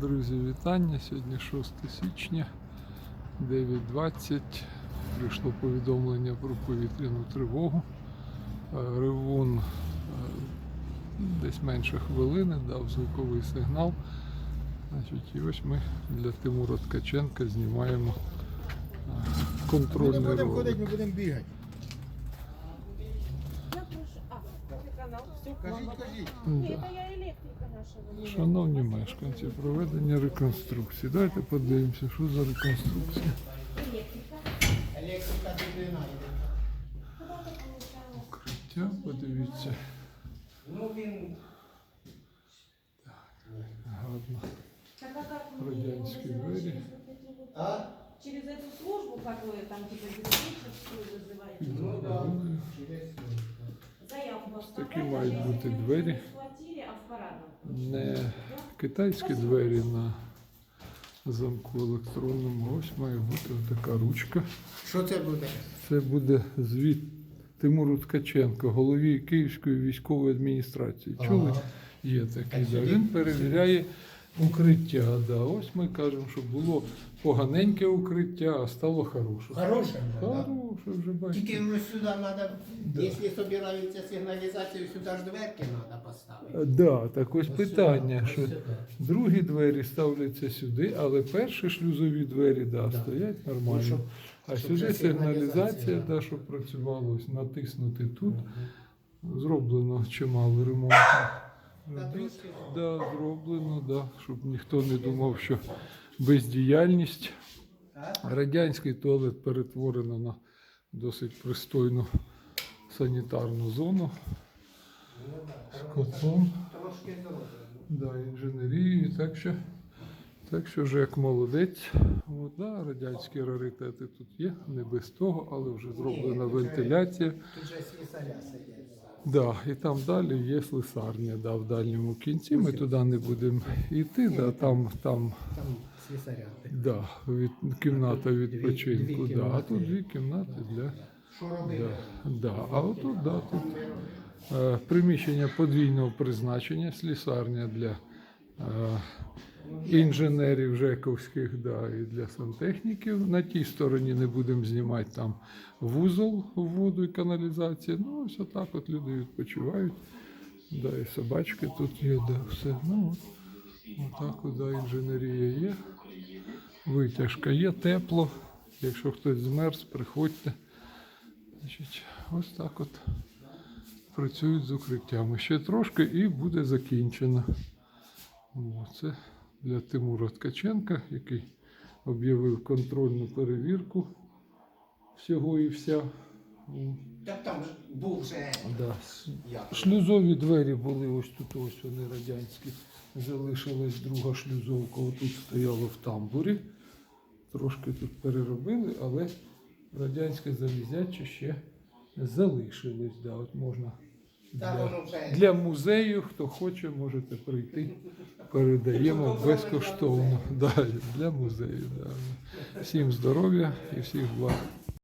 Друзі, вітання. Сьогодні 6 січня, 9.20. Прийшло повідомлення про повітряну тривогу. Е, Ревун е, десь менше хвилини дав звуковий сигнал. Значить, і ось ми для Тимура Ткаченка знімаємо е, Ми будемо ходити, ми будемо бігати. Я прошу. А, телеканал. Все, Кажіть, кажіть. Да. Это я электрика нашего. Шановні мешканці, проведення реконструкції. Давайте подивимося, що за реконструкція. Електрика дитина. Укриття, подивіться. Ну він Гарно. Так а как вы мне его Радянські вызываете двері. через вот эти вот- А? Через эту службу, как вы там типа диспетчерскую вызываете? Ну да. Такі мають бути двері. Не китайські двері на замку електронному. Ось має бути така ручка. Що це буде? Це буде звіт Тимуру Ткаченко, голові Київської військової адміністрації. Чули? Є такий. Да. Він перевіряє укриття. Да. Ось ми кажемо, що було поганеньке укриття, а стало хороше. Хороше. да. Хороше вже Тільки бачите. вже сюди треба, якщо збираються сигналізацію, сюди ж дверки треба поставити. Да, так ось Ось питання, сюди, що сюди. другі двері ставляться сюди, але перші шлюзові двері да, Да. стоять Ну, нормально. а щоб сюди сигналізація, да, да. щоб працювало, ось натиснути тут. Зроблено чимало ремонту. Трошки. Да, зроблено, да, щоб ніхто не думав, що бездіяльність. Радянський туалет перетворено на досить пристойну санітарну зону з котлом. Да, інженерією, так що, так що ЖЕК молодець. От, да, радянські раритети тут є, не без того, але вже зроблена вентиляція. Тут же. Да, і там далі є слесарня, да, в дальньому кінці. Ми туди не будемо йти, да, там, там Там слісаря. да, від, кімната відпочинку. дві да, а кімнати. тут дві кімнати для. Що робити? Да, да. А отут, да, тут е, приміщення подвійного призначення, слісарня для інженерів жековських, да, і для сантехніків. На тій стороні не будемо знімати там вузол воду і каналізація. Ну, ось отак от люди відпочивають. Да, і собачки тут є, да, все. Ну, от, отак от, да, інженерія є. Витяжка є, тепло. Якщо хтось змерз, приходьте. Значить, ось так от працюють з укриттями. Ще трошки і буде закінчено. Це для Тимура Ткаченка, який об'явив контрольну перевірку всього і вся. Так там був вже. Да. Шлюзові двері були ось тут, ось вони радянські. Залишилась друга шлюзовка, отут стояла в тамбурі. Трошки тут переробили, але радянське залізяче ще залишилось. Да, от можна для, для музею, хто хоче, можете прийти. Передаємо безкоштовно. Да, для музею. Да. Всім здоров'я і всіх благ.